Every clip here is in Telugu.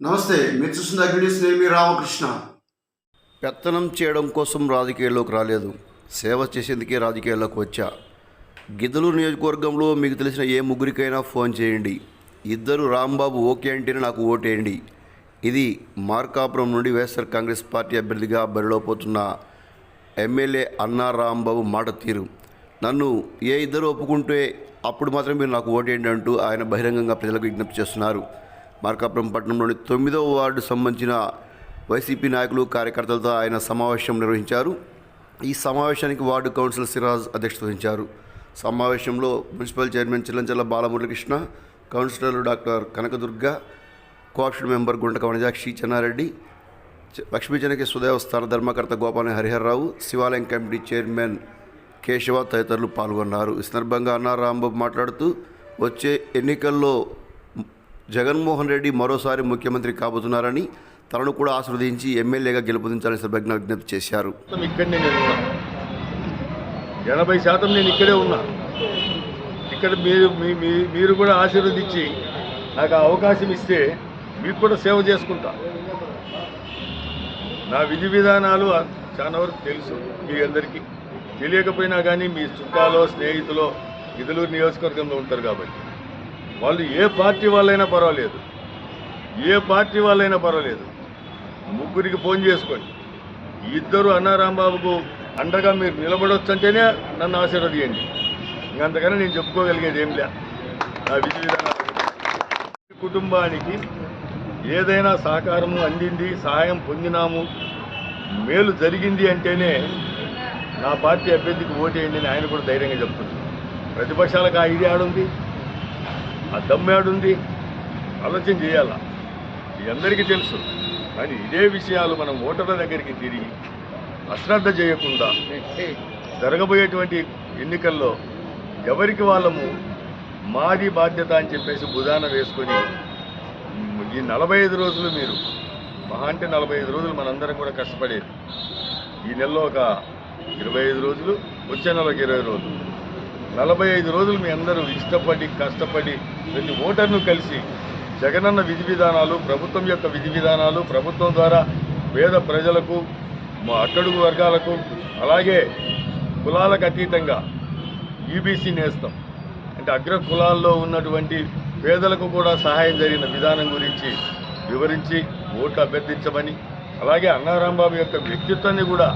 నమస్తే మీరు చూస్తున్న అగ్నిస్ నేను మీ రామకృష్ణ. పెత్తనం చేయడం కోసం రాజకీయాల్లోకి రాలేదు. సేవ చేసేందుకే రాజకీయాల్లోకి వచ్చా. గిద్దలు నియోజకవర్గంలో మీకు తెలిసిన ఏ ముగ్గురికైనా ఫోన్ చేయండి. ఇద్దరు రాంబాబు ఓకే అంటేనే నాకు ఓటేయండి. ఇది మార్కాపురం నుండి వైఎస్ఆర్ కాంగ్రెస్ పార్టీ అభ్యర్థిగా బరిలో పోతున్న ఎమ్మెల్యే అన్నా రాంబాబు మాట తీరు. నన్ను ఏ ఇద్దరు ఒప్పుకుంటే అప్పుడు మాత్రం మీరు నాకు ఓటేయండి అంటూ ఆయన బహిరంగంగా ప్రజలకు విజ్ఞప్తి చేస్తున్నారు. మార్కాపురం పట్టణంలోని తొమ్మిదవ వార్డు సంబంధించిన వైసీపీ నాయకులు కార్యకర్తలతో ఆయన సమావేశం నిర్వహించారు. ఈ సమావేశానికి వార్డు కౌన్సిలర్ సిరాజ్ అధ్యక్షత వహించారు. సమావేశంలో మున్సిపల్ చైర్మన్ చిల్లంచల్ల బాలమురళికృష్ణ కౌన్సిలర్లు doctor Kanakadurga cooption member Guntaka Vanajakshi Chennareddy చ- లక్ష్మీ చెనకి సుదేవస్థాన ధర్మకర్త గోపాని హరిహర్రావు శివాలయం కమిటీ చైర్మన్ కేశవ తదితరులు పాల్గొన్నారు. ఈ సందర్భంగా అన్నారాంబాబు మాట్లాడుతూ వచ్చే ఎన్నికల్లో జగన్మోహన్ రెడ్డి మరోసారి ముఖ్యమంత్రి కాబోతున్నారని తనను కూడా ఆశీర్వదించి ఎమ్మెల్యేగా గెలుపొందించాలని సభ్యజ్ఞ విజ్ఞప్తి చేశారు. ఇక్కడనే నేను ఎనభై శాతం నేను ఇక్కడే ఉన్నా. ఇక్కడ మీరు మీ- మీ- మీరు కూడా ఆశీర్వదించి నాకు అవకాశం ఇస్తే మీకు కూడా సేవ చేసుకుంటా. నా విధి విధానాలు చాలా వరకు తెలుసు మీ అందరికీ. తెలియకపోయినా కానీ మీ చుట్టాలో స్నేహితులో ఇదలూరు నియోజకవర్గంలో ఉంటారు కాబట్టి. వాళ్ళు ఏ పార్టీ వాళ్ళైనా పర్వాలేదు. ఏ పార్టీ వాళ్ళైనా పర్వాలేదు. ముగ్గురికి ఫోన్ చేసుకోండి. ఇద్దరు అన్నారాంబాబుకు అండగా మీరు నిలబడొచ్చు అంటేనే నన్ను ఆశీర్వదించండి. ఇంకంతకన్నా నేను చెప్పుకోగలిగేది ఏం లే. నా విధి విధానాలు కుటుంబానికి ఏదైనా సహకారము అందింది సహాయం పొందినాము మేలు జరిగింది అంటేనే నా పార్టీ అభ్యర్థికి ఓటేయండి అని ఆయన కూడా ధైర్యంగా చెప్తున్నారు. ప్రతిపక్షాలకు ఆ ఇది ఆడుంది. ఆ దమ్ము ఆలోచన చేయాలా? ఇది అందరికీ తెలుసు. కానీ ఇదే విషయాలు మనం ఓటర్ల దగ్గరికి తిరిగి అశ్రద్ధ చేయకుండా జరగబోయేటువంటి ఎన్నికల్లో ఎవరికి వాళ్ళము మాది బాధ్యత అని చెప్పేసి బుధాన వేసుకొని ఈ నలభై ఐదు రోజులు మీరు మహా అంటే నలభై ఐదు రోజులు మనందరం కూడా కష్టపడేది. ఈ నెలలో ఒక ఇరవై ఐదు రోజులు వచ్చే నెలకు ఇరవై రోజులు. నలభై ఐదు రోజులు మీ అందరూ ఇష్టపడి కష్టపడి ప్రతి ఓటర్ను కలిసి జగనన్న విధి విధానాలు ప్రభుత్వం యొక్క విధి విధానాలు ప్రభుత్వం ద్వారా పేద ప్రజలకు మా అట్టడుగు వర్గాలకు అలాగే కులాలకు అతీతంగా ఈబీసీ నేస్తాం. అంటే అగ్ర కులాల్లో ఉన్నటువంటి పేదలకు కూడా సహాయం జరిగిన విధానం గురించి వివరించి ఓట్లు అభ్యర్థించమని అలాగే అన్నారాంబాబు యొక్క వ్యక్తిత్వాన్ని కూడా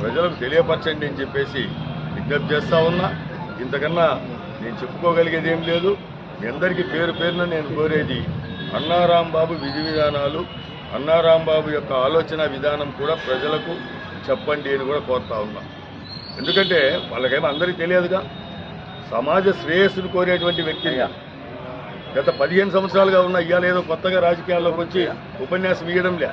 ప్రజలకు తెలియపరచండి అని చెప్పేసి విజ్ఞప్తి చేస్తా ఉన్నా. ఇంతకన్నా నేను చెప్పుకోగలిగేది ఏం లేదు. మీ అందరికీ పేరు పేరున నేను కోరేది అన్నారాంబాబు విధి విధానాలు అన్నారాంబాబు యొక్క ఆలోచన విధానం కూడా ప్రజలకు చెప్పండి అని కూడా కోరుతా ఉన్నా. ఎందుకంటే వాళ్ళకేమో అందరికీ తెలియదుగా. సమాజ శ్రేయస్సును కోరేటువంటి వ్యక్తి గత పదిహేను సంవత్సరాలుగా ఉన్న ఇవాళ ఏదో కొత్తగా రాజకీయాల్లోకి వచ్చి ఉపన్యాసం ఇవ్వడం లే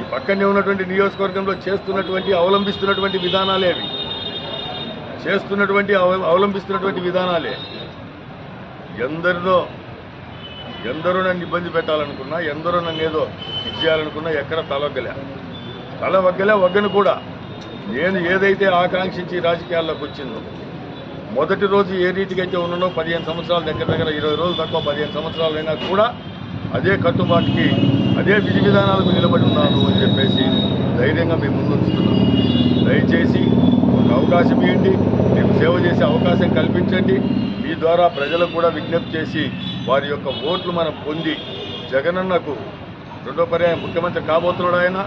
ఈ పక్కనే ఉన్నటువంటి నియోజకవర్గంలో చేస్తున్నటువంటి అవలంబిస్తున్నటువంటి విధానాలే అవి చేస్తున్నటువంటి అవ- అవలంబిస్తున్నటువంటి విధానాలే. ఎందరినో ఎందరో నన్ను ఇబ్బంది పెట్టాలనుకున్నా ఎందరో నన్ను ఏదో ఇచ్చేయాలనుకున్నా ఎక్కడ తలొగ్గలే తల వగ్గలే వగ్గను కూడా. నేను ఏదైతే ఆకాంక్షించి రాజకీయాల్లోకి వచ్చిందో మొదటి రోజు ఏ రీతికైతే అయితే ఉన్నానో పదిహేను సంవత్సరాల దగ్గర దగ్గర ఇరవై రోజులు తక్కువ పదిహేను సంవత్సరాలైనా కూడా అదే కట్టుబాటుకి అదే విధి విధానాలకు నిలబడి ఉన్నాను అని చెప్పేసి ధైర్యంగా మీ ముందు దయచేసి మాకు అవకాశం ఇవ్వండి మీకు సేవ చేసే అవకాశం కల్పించండి. మీ ద్వారా ప్రజలకు కూడా విజ్ఞప్తి చేసి వారి యొక్క ఓట్లు మనం పొంది జగనన్నకు రెండో పర్యాయం ముఖ్యమంత్రి కాబోతున్నాడు ఆయన.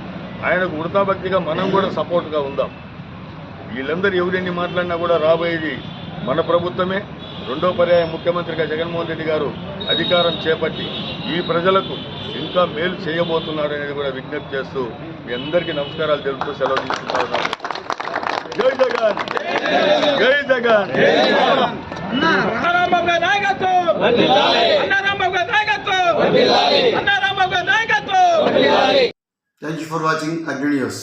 ఆయనకు వృతాభక్తిగా మనం కూడా సపోర్ట్గా ఉందాం. వీళ్ళందరూ ఎవరెన్ని మాట్లాడినా కూడా రాబోయేది మన ప్రభుత్వమే. రెండో పర్యాయం ముఖ్యమంత్రిగా జగన్మోహన్ రెడ్డి గారు అధికారం చేపట్టి ఈ ప్రజలకు ఇంకా మేలు చేయబోతున్నాడు అనేది కూడా విజ్ఞప్తి చేస్తూ మీ అందరికీ నమస్కారాలు తెలుపుతూ సెలవు తీసుకుంటున్నాను జై జగన్. జై జగన్. అన్నారాంబాబు గారి నాయకత్వం. అన్నారాంబాబు గారి నాయకత్వం. అన్నారాంబాబు గారి నాయకత్వం. Thank you for watching Agni news